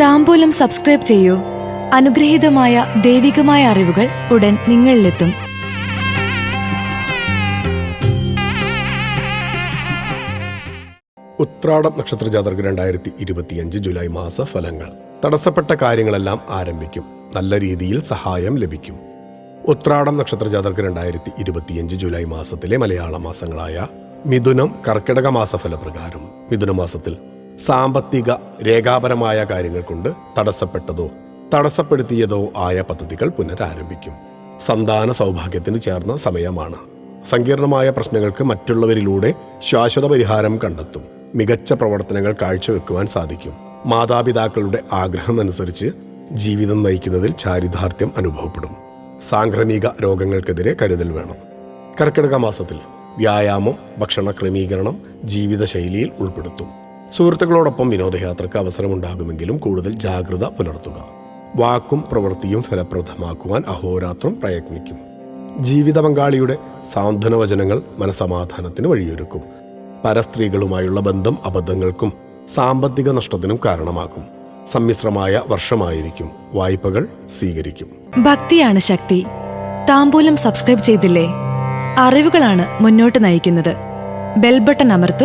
താമ്പൂലം subscribe ചെയ്യൂ. അനുഗ്രഹീതമായ ദൈവികമായ അറിവുകൾ ഉടൻ നിങ്ങളിലെത്തും. ഉത്രാടം നക്ഷത്ര ജാതർക്ക് രണ്ടായിരത്തി ഇരുപത്തിയഞ്ച് ജൂലൈ മാസ ഫലങ്ങൾ തടസ്സപ്പെട്ട കാര്യങ്ങളെല്ലാം ആരംഭിക്കും. നല്ല രീതിയിൽ സഹായം ലഭിക്കും. ഉത്രാടം നക്ഷത്ര ജാതർക്ക് രണ്ടായിരത്തി ഇരുപത്തിയഞ്ച് ജൂലൈ മാസത്തിലെ മലയാള മാസങ്ങളായ മിഥുനം കർക്കിടക മാസഫലപ്രകാരം. മിഥുന മാസത്തിൽ സാമ്പത്തിക രേഖാപരമായ കാര്യങ്ങൾ കൊണ്ട് തടസ്സപ്പെട്ടതോ തടസ്സപ്പെടുത്തിയതോ ആയ പദ്ധതികൾ പുനരാരംഭിക്കും. സന്താന സൗഭാഗ്യത്തിന് ചേർന്ന സമയമാണ്. സങ്കീർണമായ പ്രശ്നങ്ങൾക്ക് മറ്റുള്ളവരിലൂടെ ശാശ്വത പരിഹാരം കണ്ടെത്തും. മികച്ച പ്രവർത്തനങ്ങൾ കാഴ്ചവെക്കുവാൻ സാധിക്കും. മാതാപിതാക്കളുടെ ആഗ്രഹം അനുസരിച്ച് ജീവിതം നയിക്കുന്നതിൽ ചാരിതാർത്ഥ്യം അനുഭവപ്പെടും. സാംക്രമിക രോഗങ്ങൾക്കെതിരെ കരുതൽ വേണം. കർക്കിടക മാസത്തിൽ വ്യായാമം ഭക്ഷണ ക്രമീകരണം ജീവിതശൈലിയിൽ ഉൾപ്പെടുത്തും. സുഹൃത്തുക്കളോടൊപ്പം വിനോദയാത്രയ്ക്ക് അവസരമുണ്ടാകുമെങ്കിലും കൂടുതൽ ജാഗ്രത പുലർത്തുക. വാക്കും പ്രവൃത്തിയും ഫലപ്രദമാക്കുവാൻ അഹോരാത്രം പ്രയത്നിക്കും. ജീവിത പങ്കാളിയുടെ സാന്ത്വന വചനങ്ങൾ മനസമാധാനത്തിന് വഴിയൊരുക്കും. പരസ്ത്രീകളുമായുള്ള ബന്ധം അബദ്ധങ്ങൾക്കും സാമ്പത്തിക നഷ്ടത്തിനും കാരണമാകും. സമ്മിശ്രമായ വർഷമായിരിക്കും. വായ്പകൾ സ്വീകരിക്കും. ഭക്തിയാണ് ശക്തി. താമ്പൂലം സബ്സ്ക്രൈബ് ചെയ്തില്ലേ? അറിവുകളാണ് മുന്നോട്ട് നയിക്കുന്നത്. ബെൽബട്ടൺ അമർത്തു.